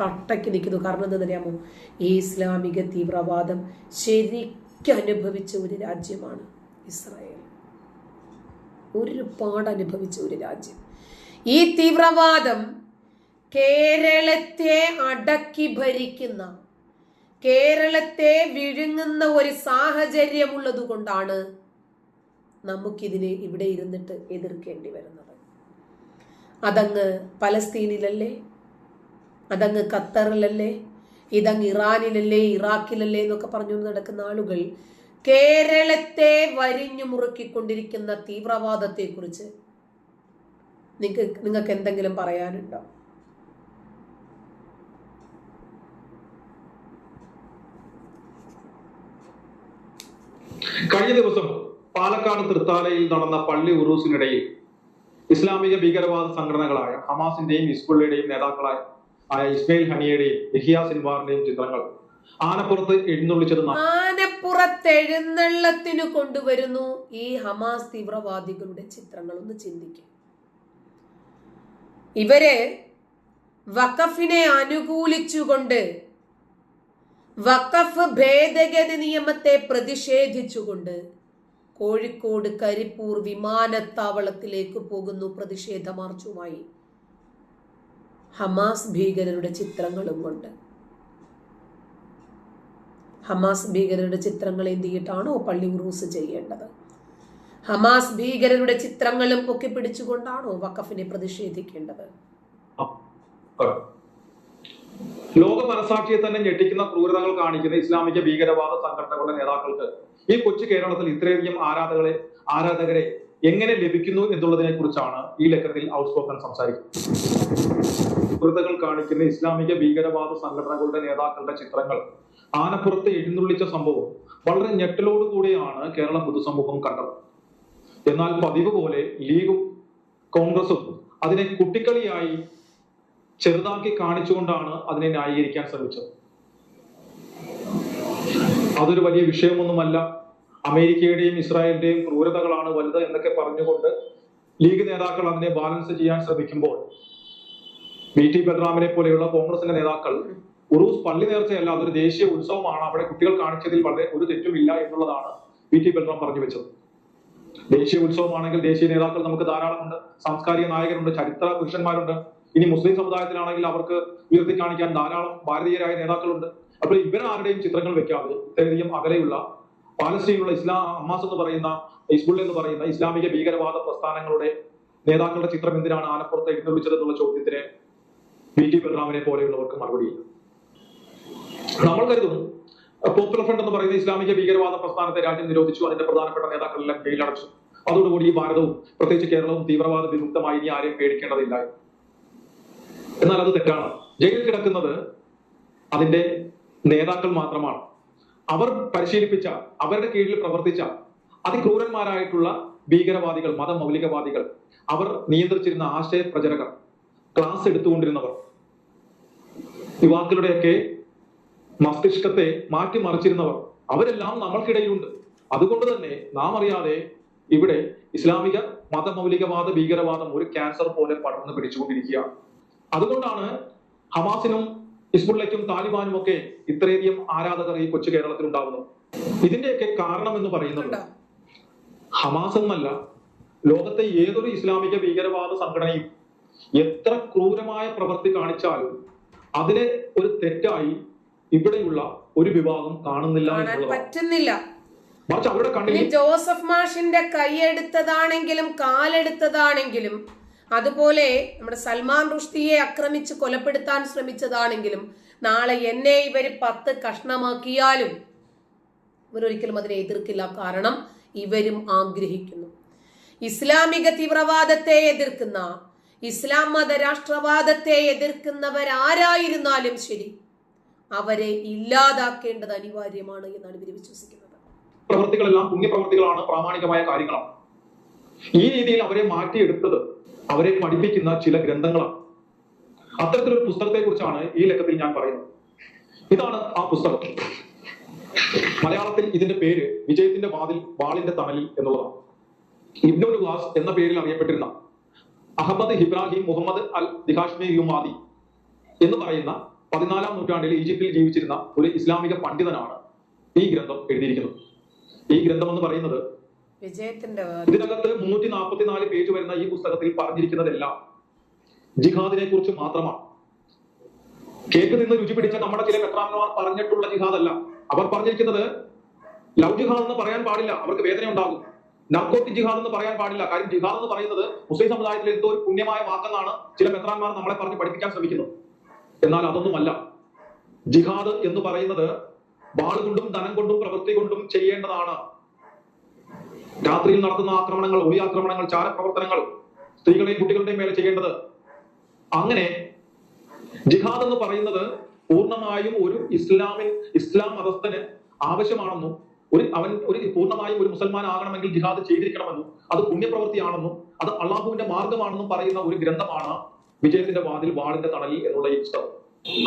കട്ടയ്ക്ക് നിൽക്കുന്നു. കാരണം എന്താണെന്നറിയാമോ? ഈ ഇസ്ലാമിക തീവ്രവാദം ശരിക്കും അനുഭവിച്ച ഒരു രാജ്യമാണ് ഇസ്രായേൽ. ഒരുപാട് അനുഭവിച്ച ഒരു രാജ്യം. ഈ തീവ്രവാദം കേരളത്തെ അടക്കി ഭരിക്കുന്ന കേരളത്തെ വിഴുങ്ങുന്ന ഒരു സാഹചര്യമുള്ളത് കൊണ്ടാണ് നമുക്കിതിനെ ഇവിടെ ഇരുന്നിട്ട് എതിർക്കേണ്ടി വരുന്നത്. അതങ്ങ് പലസ്തീനിലല്ലേ? അതങ്ങ് ഖത്തറിലല്ലേ? ഇതങ്ങ് ഇറാനിലല്ലേ ഇറാഖിലല്ലേ എന്നൊക്കെ പറഞ്ഞു നടക്കുന്ന ആളുകൾ കേരളത്തെ വരിഞ്ഞു മുറുക്കിക്കൊണ്ടിരിക്കുന്ന തീവ്രവാദത്തെ കുറിച്ച് നിങ്ങൾക്ക് നിങ്ങൾക്ക് എന്തെങ്കിലും പറയാനുണ്ടോ? കഴിഞ്ഞ ദിവസം പാലക്കാട് തൃത്താലയിൽ നടന്ന പള്ളി ഉറൂസിനിടയിൽ ഇസ്ലാമിക ഭീകരവാദ സംഘടനകളായ ഹമാസിന്റെയും ഹിസ്ബുള്ളയുടെയും നേതാക്കളായ ആയ ഇസ്മയിൽ ഹനിയുടെയും യഹിയ സിൻവാറിന്റെയും ചിത്രങ്ങൾ. ആനപ്പുറത്ത് എഴുന്നള്ളിച്ചത് ആനപ്പുറത്ത് എഴുന്നള്ളത്തിന് കൊണ്ടുവരുന്നു ഈ ഹമാസ് തീവ്രവാദികളുടെ ചിത്രങ്ങൾ ഒന്ന് ചിന്തിക്കും. ഇവർ വഖഫിനെ അനുകൂലിച്ചുകൊണ്ട് വഖഫ് ഭേദഗതി നിയമത്തെ പ്രതിഷേധിച്ചുകൊണ്ട് കോഴിക്കോട് കരിപ്പൂർ വിമാനത്താവളത്തിലേക്ക് പോകുന്നു പ്രതിഷേധ മാർച്ചുമായി. ഹമാസ് ഭീകരരുടെ ചിത്രങ്ങളും കൊണ്ട് ഹമാസ് ഭീകരരുടെ ചിത്രങ്ങൾ എന്ത് ചെയ്തിട്ടാണോ പള്ളി ഉറൂസ് ചെയ്യേണ്ടത്. ഹമാസ് ഭീകരരുടെ ചിത്രങ്ങളും ഒക്കെ പിടിച്ചുകൊണ്ടാണോ വഖഫിനെ പ്രതിഷേധിക്കേണ്ടത്. ലോക മനസാക്ഷിയെ തന്നെ ഞെട്ടിക്കുന്ന ക്രൂരതകൾ കാണിക്കുന്ന ഇസ്ലാമിക ഭീകരവാദ സംഘടനകളുടെ നേതാക്കൾക്ക് ഈ കൊച്ചു കേരളത്തിൽ ഇത്രയധികം ആരാധകളെ ആരാധകരെ എങ്ങനെ ലഭിക്കുന്നു എന്നുള്ളതിനെ കുറിച്ചാണ് ഈ ലേഖനത്തിൽ ഔട്ട്സ്പോക്കൺ സംസാരിക്കുന്നത്. ക്രൂരതകൾ കാണിക്കുന്ന ഇസ്ലാമിക ഭീകരവാദ സംഘടനകളുടെ നേതാക്കളുടെ ചിത്രങ്ങൾ. ആനപ്പുറത്ത് എഴുന്നള്ളിച്ച സംഭവം വളരെ ഞെട്ടലോടുകൂടിയാണ് കേരള പൊതുസമൂഹം കണ്ടത്. എന്നാൽ പതിവ് പോലെ ലീഗും കോൺഗ്രസും അതിനെ കുട്ടിക്കളിയായി ചെറുതാക്കി കാണിച്ചുകൊണ്ടാണ് അതിനെ ന്യായീകരിക്കാൻ ശ്രമിച്ചത്. അതൊരു വലിയ വിഷയമൊന്നുമല്ല. അമേരിക്കയുടെയും ഇസ്രായേലിന്റെയും ക്രൂരതകളാണ് വലുത് എന്നൊക്കെ പറഞ്ഞുകൊണ്ട് ലീഗ് നേതാക്കൾ അതിനെ ബാലൻസ് ചെയ്യാൻ ശ്രമിക്കുമ്പോൾ വി ടി ബൽറാമിനെ പോലെയുള്ള കോൺഗ്രസിന്റെ നേതാക്കൾ ഉറൂസ് പള്ളി നേർച്ചയല്ല അതൊരു ദേശീയ ഉത്സവമാണ്. അവിടെ കുട്ടികൾ കാണിച്ചതിൽ വളരെ ഒരു തെറ്റുമില്ല എന്നുള്ളതാണ് വി ടി ബൽറാം പറഞ്ഞു വെച്ചത്. ദേശീയ ഉത്സവമാണെങ്കിൽ ദേശീയ നേതാക്കൾ നമുക്ക് ധാരാളമുണ്ട് സാംസ്കാരിക നായകരുണ്ട് ചരിത്ര പുരുഷന്മാരുണ്ട്. ഇനി മുസ്ലിം സമുദായത്തിലാണെങ്കിൽ അവർക്ക് ഉയർത്തി കാണിക്കാൻ ധാരാളം ഭാരതീയരായ നേതാക്കളുണ്ട്. അപ്പോൾ ഇവരാരുടെയും ചിത്രങ്ങൾ വെക്കാതെ ഇത്രയധികം അകലെയുള്ള പാലസ്തീനിലുള്ള ഇസ്ലാം അമ്മാസ് എന്ന് പറയുന്ന ഹിസ്ബുൾ എന്ന് പറയുന്ന ഇസ്ലാമിക ഭീകരവാദ പ്രസ്ഥാനങ്ങളുടെ നേതാക്കളുടെ ചിത്രം എന്തിനാണ് ആനപ്പുറത്ത് എഴുന്നള്ളിച്ചത് എന്നുള്ള ചോദ്യത്തിന് വി ടി ബൽറാമിനെ പോലെയുള്ളവർക്ക് മറുപടിയില്ല നമ്മൾ കരുതും പോപ്പുലർ ഫ്രണ്ട് എന്ന് പറയുന്ന ഇസ്ലാമിക ഭീകരവാദ പ്രസ്ഥാനത്തെ രാജ്യം നിരോധിച്ചു അതിന്റെ പ്രധാനപ്പെട്ട നേതാക്കളെല്ലാം ജയിലടച്ചു അതോടുകൂടി ഈ ഭാരതവും പ്രത്യേകിച്ച് കേരളവും തീവ്രവാദ വിമുക്തമായി ഇനി ആരെയും പേടിക്കേണ്ടതില്ല. എന്നാൽ അത് തെറ്റാണ്. ജയിലിൽ കിടക്കുന്നത് അതിന്റെ നേതാക്കൾ മാത്രമാണ്. അവർ പരിശീലിപ്പിച്ച അവരുടെ കീഴിൽ പ്രവർത്തിച്ച അതിക്രൂരന്മാരായിട്ടുള്ള ഭീകരവാദികൾ മതമൗലികവാദികൾ അവർ നിയന്ത്രിച്ചിരുന്ന ആശയ പ്രചരകർ ക്ലാസ് എടുത്തുകൊണ്ടിരുന്നവർ യുവാക്കളുടെയൊക്കെ മസ്തിഷ്കത്തെ മാറ്റിമറിച്ചിരുന്നവർ അവരെല്ലാം നമ്മൾക്കിടയിലുണ്ട് അതുകൊണ്ട് തന്നെ നാം അറിയാതെ ഇവിടെ ഇസ്ലാമിക മതമൗലികവാദ ഭീകരവാദം ഒരു ക്യാൻസർ പോലെ പടർന്നു പിടിച്ചുകൊണ്ടിരിക്കുകയാണ് അതുകൊണ്ടാണ് ഹമാസിനും ഹിസ്ബുള്ളയ്ക്കും താലിബാനും ഒക്കെ ഇത്രയധികം ആരാധകർ ഈ കൊച്ചു കേരളത്തിൽ ഉണ്ടാവുന്നത് ഇതിന്റെയൊക്കെ കാരണം എന്ന് പറയുന്നത്? ഹമാസ് എന്നല്ല ലോകത്തെ ഏതൊരു ഇസ്ലാമിക ഭീകരവാദ സംഘടനയും എത്ര ക്രൂരമായ പ്രവൃത്തി കാണിച്ചാലും അതിനെ ഒരു തെറ്റായി ഇവിടെയുള്ള ഒരു വിഭാഗം കാണുന്നില്ല പറ്റുന്നില്ല. മറിച്ച് അവരുടെ കണ്ണിൽ ജോസഫ് മാഷിന്റെ കൈയെടുത്തതാണെങ്കിലും കാലെടുത്തതാണെങ്കിലും അതുപോലെ നമ്മുടെ സൽമാൻ റുഷ്ദിയെ ആക്രമിച്ച് കൊലപ്പെടുത്താൻ ശ്രമിച്ചതാണെങ്കിലും നാളെ എന്നെ ഇവർ പത്ത് കഷ്ണമാക്കിയാലും ഇവരൊരിക്കലും അതിനെ എതിർക്കില്ല. കാരണം ഇവരും ആഗ്രഹിക്കുന്നു. ഇസ്ലാമിക തീവ്രവാദത്തെ എതിർക്കുന്ന ഇസ്ലാം മത രാഷ്ട്രവാദത്തെ എതിർക്കുന്നവരാരായിരുന്നാലും ശരി അവരെ ഇല്ലാതാക്കേണ്ടത് അനിവാര്യമാണ് എന്നാണ് ഇവർ വിശ്വസിക്കുന്നത്. പ്രവൃത്തികളെല്ലാം പുണ്യപ്രവൃത്തികളാണ് പ്രാമാണികമായ കാര്യങ്ങളാണ്. ഈ രീതിയിൽ അവരെ മാറ്റിയെടുത്തത് അവരെ പഠിപ്പിക്കുന്ന ചില ഗ്രന്ഥങ്ങളാണ്. അത്തരത്തിലൊരു പുസ്തകത്തെ കുറിച്ചാണ് ഈ ലക്കത്തിൽ ഞാൻ പറയുന്നത്. ഇതാണ് ആ പുസ്തകം. മലയാളത്തിൽ ഇതിന്റെ പേര് വിജയത്തിന്റെ വാതിൽ വാളിന്റെ തണലിൽ എന്നുള്ളതാണ്. ഇബ്നുൽ വാസ് എന്ന പേരിൽ അറിയപ്പെട്ടിരുന്ന അഹമ്മദ് ഇബ്രാഹിം മുഹമ്മദ് അൽ ദിഹാഷ്മി യുമാദി എന്ന് പറയുന്ന പതിനാലാം നൂറ്റാണ്ടിൽ ഈജിപ്തിൽ ജീവിച്ചിരുന്ന ഒരു ഇസ്ലാമിക പണ്ഡിതനാണ് ഈ ഗ്രന്ഥം എഴുതിയിരിക്കുന്നത്. ഈ ഗ്രന്ഥം എന്ന് പറയുന്നത് വിജയത്തിന്റെ ഇതിനകത്ത് മുന്നൂറ്റി നാൽപ്പത്തിനാല് പേജ് വരുന്ന ഈ പുസ്തകത്തിൽ പറഞ്ഞിരിക്കുന്നതെല്ലാം ജിഹാദിനെ കുറിച്ച് മാത്രമാണ്. കേക്ക് നിന്ന് രുചി പിടിച്ച നമ്മുടെ ചില വെത്രാമന്മാർ പറഞ്ഞിട്ടുള്ള ജിഹാദ് അല്ല അവർ പറഞ്ഞിരിക്കുന്നത് ലവ് ജിഹാദ് എന്ന് പറയാൻ പാടില്ല. അവർക്ക് വേദന ഉണ്ടാകും നർക്കോട്ടിക് ജിഹാദ് എന്ന് പറയാൻ പാടില്ല. കാര്യം ജിഹാദ് എന്ന് പറയുന്നത് മുസ്ലിം സമുദായത്തിൽ എന്തോ ഒരു പുണ്യമായ വാക്കെന്നാണ് ചില മെത്രാന്മാർ നമ്മളെ പറഞ്ഞ് പഠിപ്പിക്കാൻ ശ്രമിക്കുന്നത്. എന്നാൽ അതൊന്നുമല്ല. ജിഹാദ് എന്ന് പറയുന്നത് വാളുകൊണ്ടും ധനം കൊണ്ടും പ്രവൃത്തി കൊണ്ടും ചെയ്യേണ്ടതാണ്. രാത്രിയിൽ നടത്തുന്ന ആക്രമണങ്ങൾ ഒളി ആക്രമണങ്ങൾ ചാരപ്രവർത്തനങ്ങൾ സ്ത്രീകളെയും കുട്ടികളുടെയും മേലെ ചെയ്യേണ്ടത്. അങ്ങനെ ജിഹാദ് എന്ന് പറയുന്നത് പൂർണമായും ഒരു ഇസ്ലാമിൻ ഇസ്ലാം മതസ്ഥന് ആവശ്യമാണെന്നും ഒരു അവൻ ഒരു പൂർണമായും ഒരു മുസൽമാൻ ആകണമെങ്കിൽ ജിഹാദ് ചെയ്തിരിക്കണമെന്നും അത് പുണ്യപ്രവൃത്തിയാണെന്നും അത് അള്ളാഹുവിന്റെ മാർഗമാണെന്നും പറയുന്ന ഒരു ഗ്രന്ഥമാണ് വിജയത്തിന്റെ വാതിൽ വാളിന്റെ തണലിൽ എന്നുള്ള ഈ പുസ്തകം.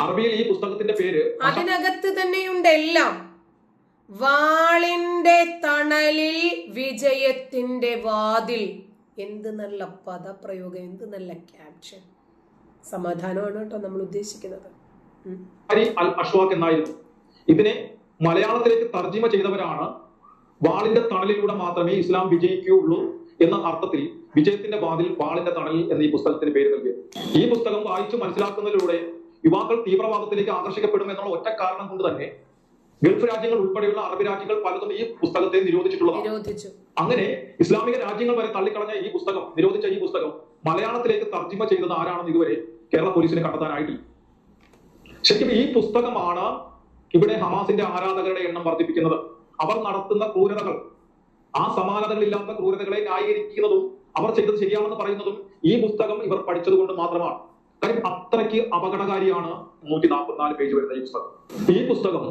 അറബിയിൽ ഈ പുസ്തകത്തിന്റെ പേര് അതിനകത്ത് തന്നെയുണ്ട് എല്ലാം. വാളിന്റെ തണലിൽ വിജയത്തിന്റെ വാതിൽ. എന്ത് നല്ല പദപ്രയോഗം എന്ത് നല്ല ക്യാപ്ഷൻ സമാധാനമാണ് കേട്ടോ നമ്മൾ ഉദ്ദേശിക്കുന്നത്. അൽ അഷ്വാഖ് എന്നായിരുന്നു. ഇതിനെ മലയാളത്തിലേക്ക് തർജിമ ചെയ്തവരാണ്. വാളിന്റെ തണലിലൂടെ മാത്രമേ ഇസ്ലാം വിജയിക്കുകയുള്ളൂ എന്ന അർത്ഥത്തിൽ വിജയത്തിന്റെ വാതിൽ വാളിന്റെ തണൽ എന്ന ഈ പുസ്തകത്തിന് പേര് നൽകിയത്. ഈ പുസ്തകം വായിച്ചു മനസ്സിലാക്കുന്നതിലൂടെ യുവാക്കൾ തീവ്രവാദത്തിലേക്ക് ആകർഷിക്കപ്പെടും എന്നുള്ള ഒറ്റ കാരണം കൊണ്ട് തന്നെ ഗൾഫ് രാജ്യങ്ങൾ ഉൾപ്പെടെയുള്ള അറബ് രാജ്യങ്ങൾ പലതും ഈ പുസ്തകത്തെ നിരോധിച്ചിട്ടുള്ളതാണ്. നിരോധിച്ചു. അങ്ങനെ ഇസ്ലാമിക രാജ്യങ്ങൾ വരെ തള്ളിക്കളഞ്ഞ ഈ പുസ്തകം നിരോധിച്ച ഈ പുസ്തകം മലയാളത്തിലേക്ക് തർജിമ ചെയ്തത് ആരാണെന്ന് ഇതുവരെ കേരള പോലീസിന് കണ്ടെത്താനായിട്ടില്ല. ശരിക്കും ഈ പുസ്തകമാണ് ഇവിടെ ഹമാസിന്റെ ആരാധകരുടെ എണ്ണം വർദ്ധിപ്പിക്കുന്നത്. അവർ നടത്തുന്ന ക്രൂരതകൾ ആ സമാനതകളില്ലാത്ത ക്രൂരതകളെ ന്യായീകരിക്കുന്നതും അവർ ചെയ്തത് ശരിയാണെന്ന് പറയുന്നതും ഈ പുസ്തകം ഇവർ പഠിച്ചതുകൊണ്ട് മാത്രമാണ്. കാര്യം അത്രയ്ക്ക് അപകടകാരിയാണ് നൂറ്റി നാൽപ്പത്തിനാല് പേജ് വരുന്ന ഈ പുസ്തകം. ഈ പുസ്തകം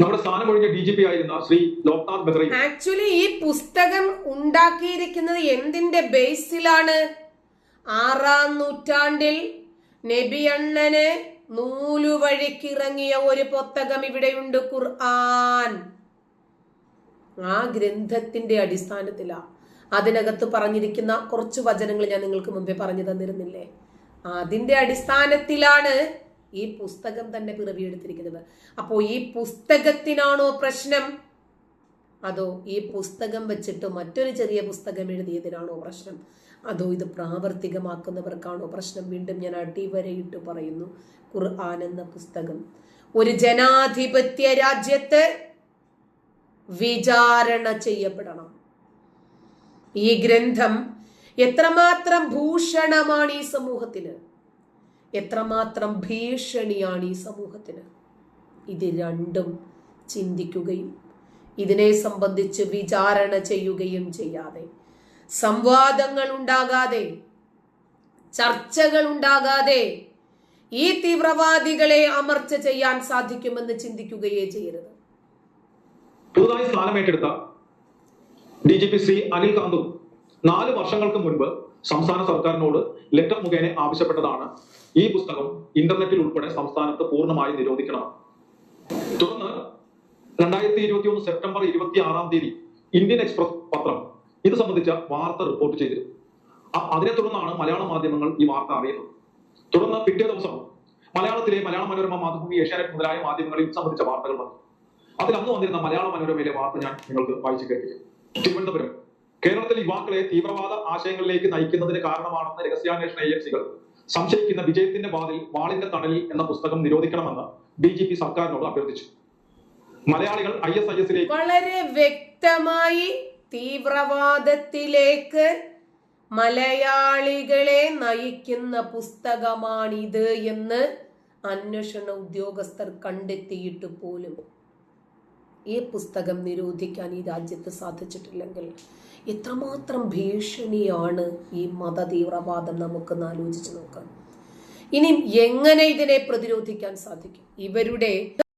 നമ്മുടെ സ്ഥാനമൊഴിഞ്ഞ ഡി ജി പി ആയിരുന്ന ശ്രീ ലോക്നാഥ് ബെഹ്റയും ആക്ച്വലി ഈ പുസ്തകം ഉണ്ടാക്കിയിരിക്കുന്നത് എന്തിന്റെ ബേസിലാണ്? ആറാം നൂറ്റാണ്ടിൽ നബിയണ്ണന് നൂലുവഴിക്കിറങ്ങിയ ഒരു പുസ്തകം ഇവിടെയുണ്ട് ഖുർആൻ. ആ ഗ്രന്ഥത്തിന്റെ അടിസ്ഥാനത്തിലാണ് അതിനകത്ത് പറഞ്ഞിരിക്കുന്ന കുറച്ച് വചനങ്ങൾ ഞാൻ നിങ്ങൾക്ക് മുമ്പേ പറഞ്ഞു തന്നിരുന്നില്ലേ? അതിന്റെ അടിസ്ഥാനത്തിലാണ് ഈ പുസ്തകം തന്നെ പിറവിയെടുത്തിരിക്കുന്നത്. അപ്പോൾ ഈ പുസ്തകത്തിനാണോ പ്രശ്നം? അതോ ഈ പുസ്തകം വെച്ചിട്ട് മറ്റൊരു ചെറിയ പുസ്തകം എഴുതിയതിനാണോ പ്രശ്നം? അതോ ഇത് പ്രാവർത്തികമാക്കുന്നവർക്കാണോ പ്രശ്നം? വീണ്ടും ഞാൻ അടിവരയിട്ട് പറയുന്നു. ഖുർആൻ എന്ന പുസ്തകം. ഒരു ജനാധിപത്യ രാജ്യത്ത് വിചാരണ ചെയ്യപ്പെടണം. ഈ ഗ്രന്ഥം എത്രമാത്രം ഭൂഷണമാണ് ഈ സമൂഹത്തിന്? എത്രമാത്രം ഭീഷണിയാണ് ഈ സമൂഹത്തിന്? ഇത് രണ്ടും ചിന്തിക്കുകയും ഇതിനെ സംബന്ധിച്ച് വിചാരണ ചെയ്യുകയും ചെയ്യാതെ. സംവാദങ്ങൾ ഉണ്ടാകാതെ ചർച്ചകൾ ഉണ്ടാകാതെ ഈ തീവ്രവാദികളെ അമർച്ച ചെയ്യാൻ സാധിക്കുമെന്ന് ചിന്തിക്കുകയേ ചെയ്യരുത്. പുതുതായി സ്ഥാനമേറ്റെടുത്ത D G P Shri Anil കാന്തും നാല് വർഷങ്ങൾക്ക് മുൻപ് സംസ്ഥാന സർക്കാരിനോട് ലെറ്റർ മുഖേന ആവശ്യപ്പെട്ടതാണ് ഈ പുസ്തകം ഇന്റർനെറ്റിൽ ഉൾപ്പെടെ സംസ്ഥാനത്ത് പൂർണമായി നിരോധിക്കണം. തുടർന്ന് രണ്ടായിരത്തി ഇരുപത്തി ഒന്ന് സെപ്റ്റംബർ ഇരുപത്തി ആറാം തീയതി ഇന്ത്യൻ എക്സ്പ്രസ് പത്രം ഇത് സംബന്ധിച്ച വാർത്ത റിപ്പോർട്ട് ചെയ്തിരുന്നു. അതിനെ തുടർന്നാണ് മലയാള മാധ്യമങ്ങൾ ഈ വാർത്ത അറിയുന്നത്. തുടർന്ന് പിറ്റേ ദിവസം മലയാളത്തിലെ മലയാള മനോരമ മാതൃഭൂമി ഏഷ്യാനെറ്റ് മുതലായ മാധ്യമങ്ങളിൽ സംബന്ധിച്ച വാർത്തകൾ വന്നു. അതിൽ അന്ന് വന്നിരുന്ന മലയാള മനോരമയിലെ വാർത്ത ഞാൻ നിങ്ങൾക്ക് വായിച്ചു കേൾപ്പിക്കും. തിരുവനന്തപുരം. കേരളത്തിലെ യുവാക്കളെ തീവ്രവാദ ആശയങ്ങളിലേക്ക് നയിക്കുന്നതിന് കാരണമാണെന്ന് രഹസ്യാന്വേഷണ ഏജൻസികൾ സംശയിക്കുന്ന വിജയത്തിന്റെ വാതിൽ വാളിന്റെ തണലിൽ എന്ന പുസ്തകം നിരോധിക്കണമെന്ന് ഡി ജി പി സർക്കാരിനോട് അഭ്യർത്ഥിച്ചു. മലയാളികൾ ഐ എസ് ഐ എസിലേക്ക് വളരെ വ്യക്തമായി തീവ്രവാദത്തിലേക്ക് മലയാളികളെ നയിക്കുന്ന പുസ്തകമാണിത് എന്ന് അന്വേഷണ ഉദ്യോഗസ്ഥർ കണ്ടെത്തിയിട്ട് പോലും ഈ പുസ്തകം നിരോധിക്കാൻ ഈ രാജ്യത്ത് സാധിച്ചിട്ടില്ലെങ്കിൽ എത്രമാത്രം ഭീഷണിയാണ് ഈ മത തീവ്രവാദം നമുക്കൊന്ന് ആലോചിച്ച് നോക്കാം. ഇനി എങ്ങനെ ഇതിനെ പ്രതിരോധിക്കാൻ സാധിക്കും? ഇവരുടെ